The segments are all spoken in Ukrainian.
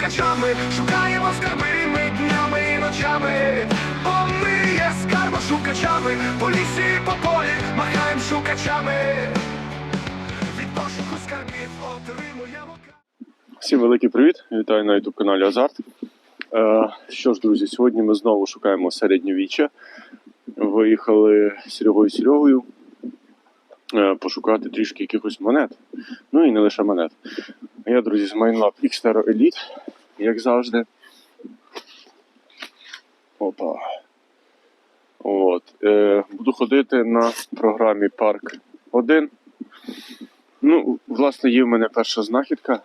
шукачами, шукаємо скарби ми днями і ночами, бо ми є скарбошукачами, по лісі, по полі, махаємо шукачами, від пошуку скарбів отримуємо. Всім великий привіт! Вітаю на youtube каналі Азарт. Е, що ж, друзі, сьогодні ми знову шукаємо середньовіччя. Виїхали з Серегою Серегою е, пошукати трішки якихось монет. Ну і не лише монет. Я, друзі, з Майнлаб Xterra Elite, як завжди. Опа. От. Е, буду ходити на програмі Парк 1. Ну, власне, є в мене перша знахідка.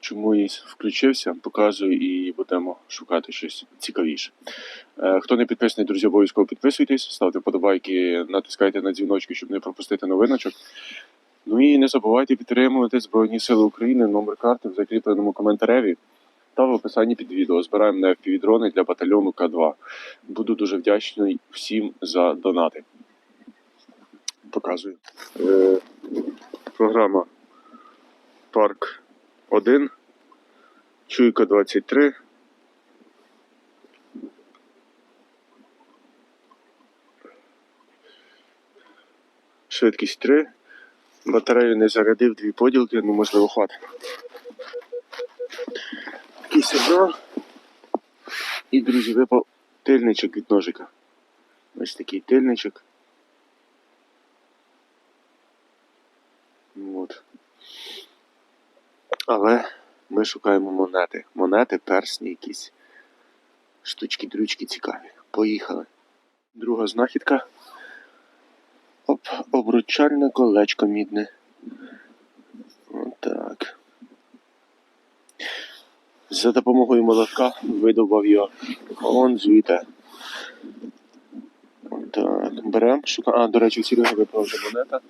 Чому я включився, показую і будемо шукати щось цікавіше. Е, хто не підписаний, друзі, обов'язково підписуйтесь, ставте подобайки, натискайте на дзвіночки, щоб не пропустити новиночок. Ну і не забувайте підтримувати Збройні Сили України, номер карти в закріпленому коментареві та в описанні під відео. Збираємо на FPV-дрони для батальйону К2. Буду дуже вдячний всім за донати. Показую. Е, програма Парк 1, Чуйка 23. Швидкість 3. Батарею не зарядив, дві поділки, ну можливо хватить. Одна. І, друзі, випав тильничок від ножика. Ось такий тильничок. От. Але ми шукаємо монети. Монети, персні якісь. Штучки-дрючки цікаві. Поїхали. Друга знахідка. Обручальне колечко мідне. Отак. За допомогою молотка видобав його. Он звідти. Так, беремо, шукаємо. А, до речі, Серега випала вже монета.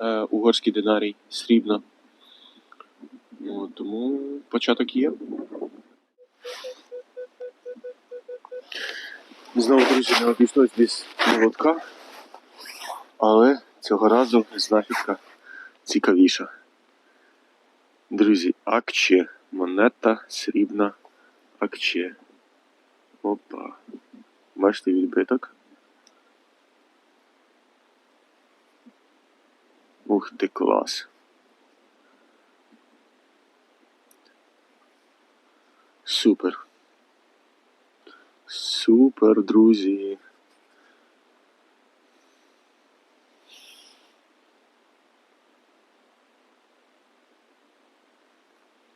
Е, угорський динарій, срібна. Ну, тому початок є. Знову, друзі, не обійшлось без молотка, але цього разу знахідка цікавіша. Друзі, акче, монета срібна акче. Опа. Бачите відбиток. Ух ти клас. Супер. Супер, друзі.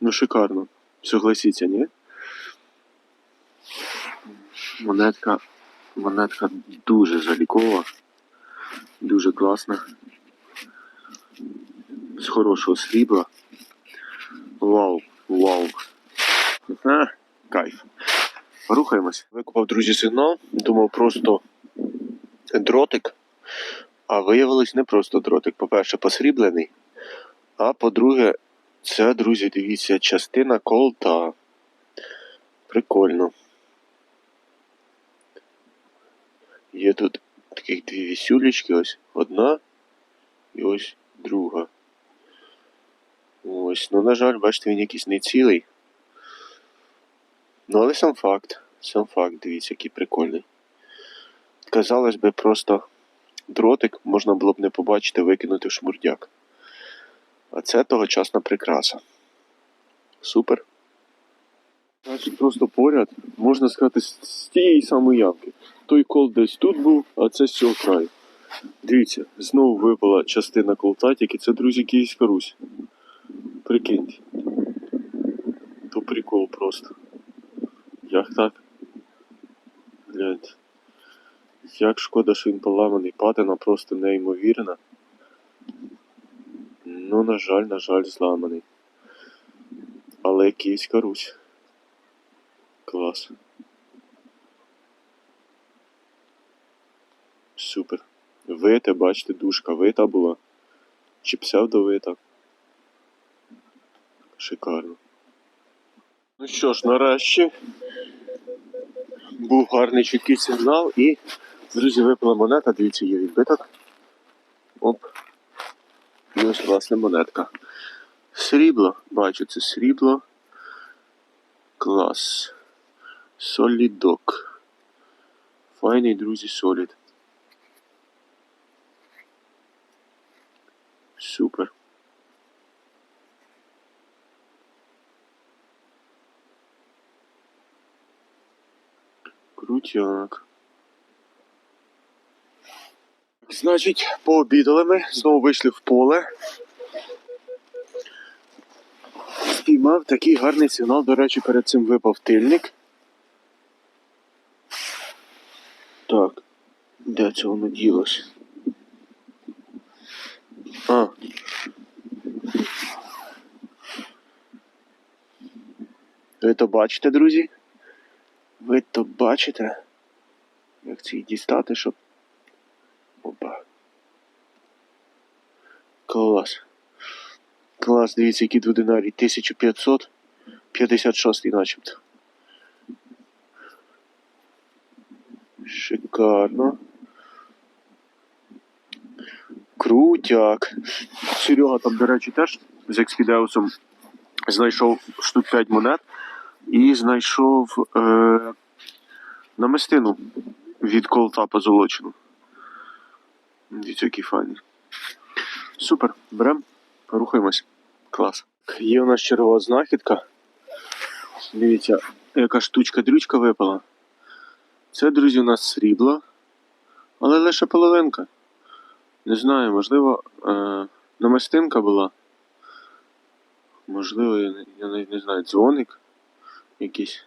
Ну, шикарно. Согласіться, ні? Монетка, монетка дуже залікова, дуже класна. З хорошого срібла. Вау, вау. Ага, кайф. Рухаємось. Викупав, друзі, сигнал. Думав просто дротик. А виявилось не просто дротик. По-перше, посріблений. А по-друге, це, друзі, дивіться, частина колта. Прикольно. Є тут таких дві вісюлечки, ось одна і ось друга. Ось, ну, на жаль, бачите, він якийсь не цілий. Ну, але сам факт, сам факт, дивіться, який прикольний. Казалось би, просто дротик можна було б не побачити, викинути в шмурдяк. А це тогочасна прикраса. Супер. Значить, просто поряд, можна сказати, з тієї самої ямки. Той кол десь тут був, а це з цього краю. Дивіться, знову випала частина колта, тільки це, друзі, Київська Русь. Прикиньте. То прикол просто. Як так? Гляньте. Як шкода, що він поламаний. Патина просто неймовірна. Ну, на жаль, на жаль, зламаний. Але Київська Русь. Клас. Супер. Вите, бачите, дужка вита була. Чи псевдовита. Шикарно. Ну що ж, нарешті був гарний чіткий сигнал і, друзі, випала монета, дивіться, є відбиток. Оп. І ось власне монетка. Срібло, бачу, це срібло. Клас. Солідок. Файний, друзі, солід. Супер. Крутяк. Значить, пообідали ми, знову вийшли в поле. Спіймав такий гарний сигнал, до речі, перед цим випав тильник. Так, де це воно ділося? А. Ви то бачите, друзі? Ви то бачите? Як це дістати, щоб. Опа. Клас. Клас, дивіться, який дводинарій. 1556 начебто. Шикарно. Крутяк. Серега там, до речі, теж з експідеусом знайшов штук 5 монет і знайшов е, намистину від колта позолочену. Дивіться, який файний. Супер, берем, рухаємось. Клас. Є у нас чергова знахідка. Дивіться, яка штучка-дрючка випала. Це, друзі, у нас срібло, але лише половинка. Не знаю, можливо, е, намистинка була. Можливо, я, не- я навіть не знаю, дзвоник якийсь.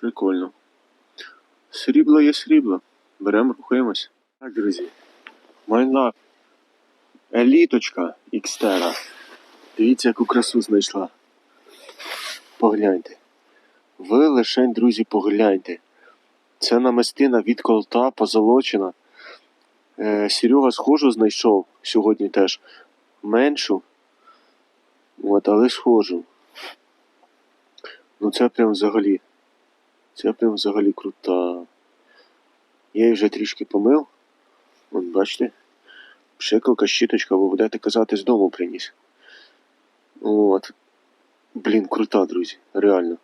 Прикольно. Срібло є срібло. Беремо, рухаємось. Так, друзі. Майна еліточка Ікстера. Дивіться, яку красу знайшла. Погляньте. Ви лишень, друзі, погляньте. Це намистина від колта позолочена. Е, Серега схожу знайшов сьогодні теж меншу. От, але схожу. Ну це прям взагалі. Це прям взагалі крута. Я її вже трішки помив. От бачите. Пшикалка, щіточка, ви будете казати, з дому приніс. От. Блін, крута, друзі. Реально.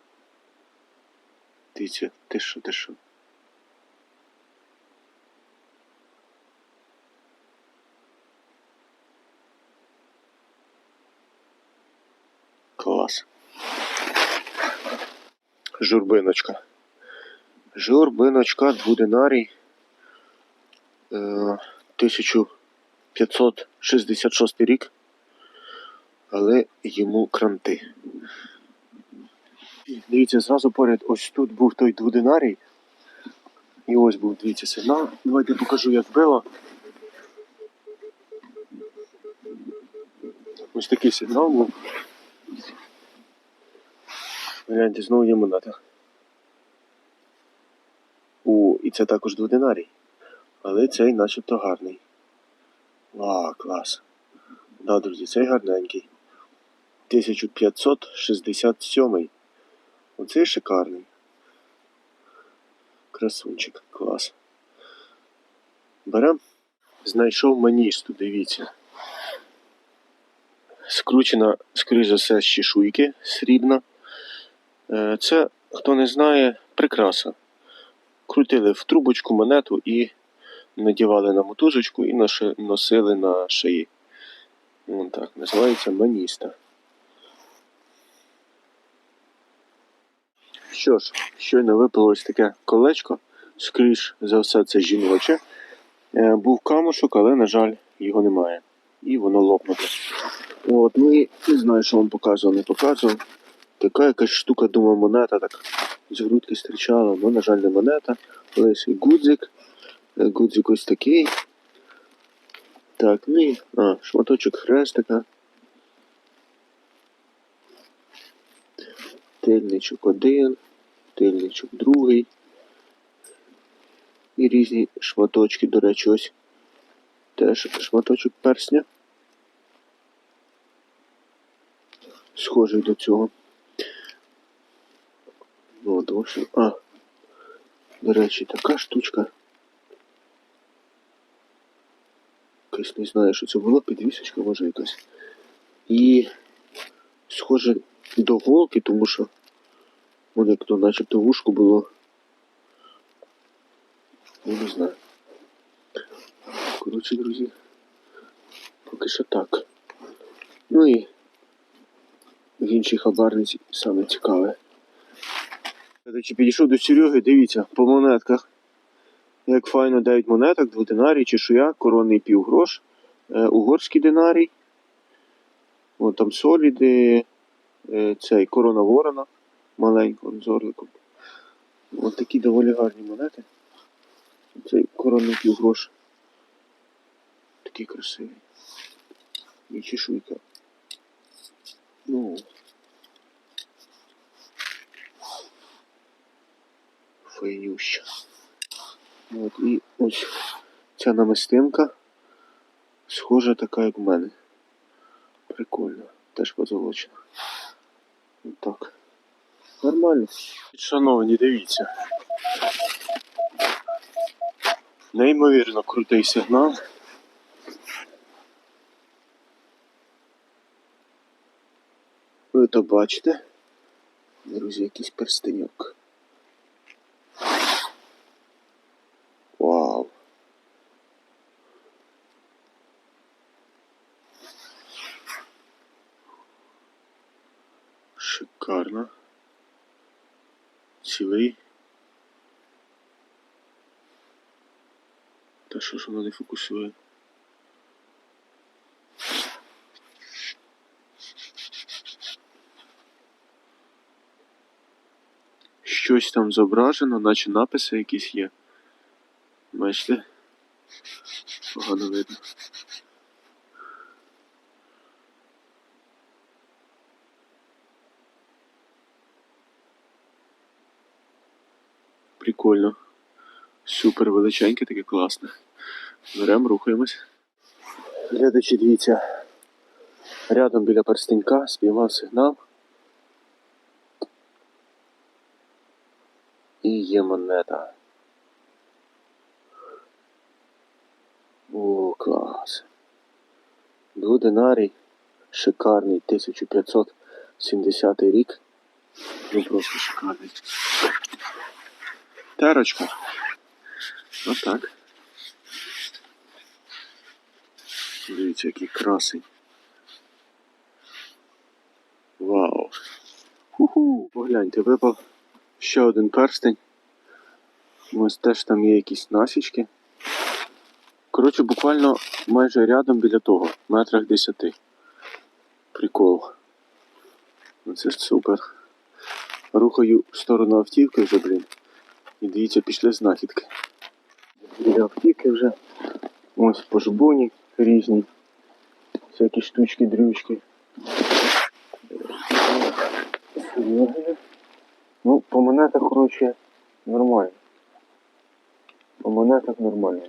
Дивіться, ти що, ти що? Клас. Журбиночка. Журбиночка, двудинарій. Е, 1566 рік. Але йому кранти. Дивіться, зразу поряд ось тут був той двудинарій. І ось був, дивіться, сигнал. Давайте покажу, як було. Ось такий сигнал був. Гляньте, знову є монета. О, і це також дводинарій. Але цей начебто гарний. А, клас. Да, друзі, цей гарненький. 1567. Оцей шикарний. Красунчик, клас. Берем. Знайшов маністу, дивіться. Скручена, скоріш за все, з чешуйки срібна. Е, Це, хто не знає, прикраса. Крутили в трубочку монету і надівали на мотузочку і носили на шиї. Вон так, називається маніста. Що ж, щойно випало ось таке колечко, скоріш за все, це жіноче. Е, Був камушок, але, на жаль, його немає. І воно лопнуте. От, ну і не знаю, що вам показував, не показував. Така якась штука, думав, монета так з грудки стрічала, ну, на жаль, не монета. І гудзик. Е, Гудзик ось такий. Так, ну і а, шматочок хрестика. Тильничок один, тильничок другий. І різні шматочки, до речі, ось теж шматочок персня. Схожий до цього. Ну, а, до речі, така штучка. Якась не знаю, що це було, підвісочка може якась. І схоже до голки, тому що воно то начебто вушку було. Ну, не знаю. Коротше, друзі. Поки що так. Ну і в іншій хабарниці саме цікаве. Підійшов до Сереги, дивіться, по монетках. Як файно 9 монеток, дводинарій, чешуя, коронний півгрош, е, угорський динарій. Вон там соліди, е, цей корона ворона маленького з орликом. Ось такі доволі гарні монети. Цей коронний півгрош. Такий красивий. І чешуйка. Ну. Файнюща. От, і ось ця намистинка схожа така, як в мене. Прикольно. Теж позолочена. Так. Нормально. Шановні, дивіться. Неймовірно крутий сигнал. Ви то бачите? Друзі, якийсь перстеньок. Вау. Шикарно. Цілий. Та що ж воно не фокусує? Щось там зображено, наче написи якісь є. Бачите? Погано видно. Прикольно. Супер величеньке, таке класне. Беремо, рухаємось. Глядачі, дивіться. Рядом біля перстенька спіймав сигнал. І є монета. О, клас. Дводинарій. Шикарний 1570 рік. Ну просто шикарний. Терочка. Отак. Дивіться, який красень. Вау. Ху-ху. Погляньте, випав ще один перстень. Ось теж там є якісь насічки. Коротше, буквально майже рядом біля того, метрах десяти. Прикол. Ну це ж супер. Рухаю в сторону автівки вже, блін. І дивіться, пішли знахідки. Біля автівки вже. Ось пожбуні різні. Всякі штучки, дрючки. Ну, по монетах, коротше, нормально. По монетах нормально.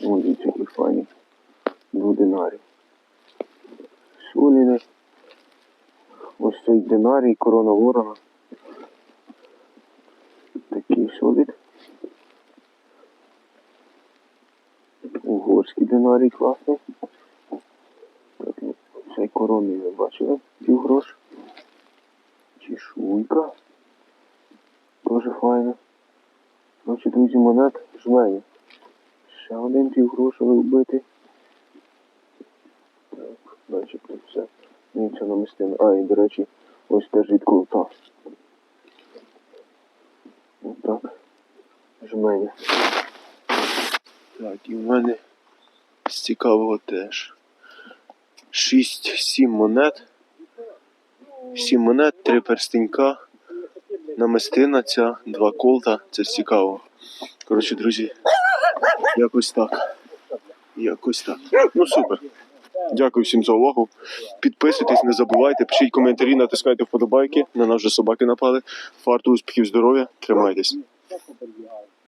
Ось дивіться, які файні. Дводинарі. Соліни. Ось цей динарій, корона ворона. Такий солід. Угорський динарій класний. Так, ну, цей коронний ви бачили, півгрош. Чешуйка. Дуже файно. Короче, друзі, монет жмені. Ще один півгрошовий вбитий. Так, начебто все. Ні, це намистина. А, і до речі, ось теж від култа. Отак. Жмені. Так, і в мене з цікавого теж. 6-7 монет. 7 монет, 3 перстенька. Намистина ця, 2 колта. Це цікаво. Коротше, друзі, якось так. Якось так. Ну супер. Дякую всім за увагу. Підписуйтесь, не забувайте, пишіть коментарі, натискайте вподобайки. На нас вже собаки напали. Фарту, успіхів, здоров'я. Тримайтесь.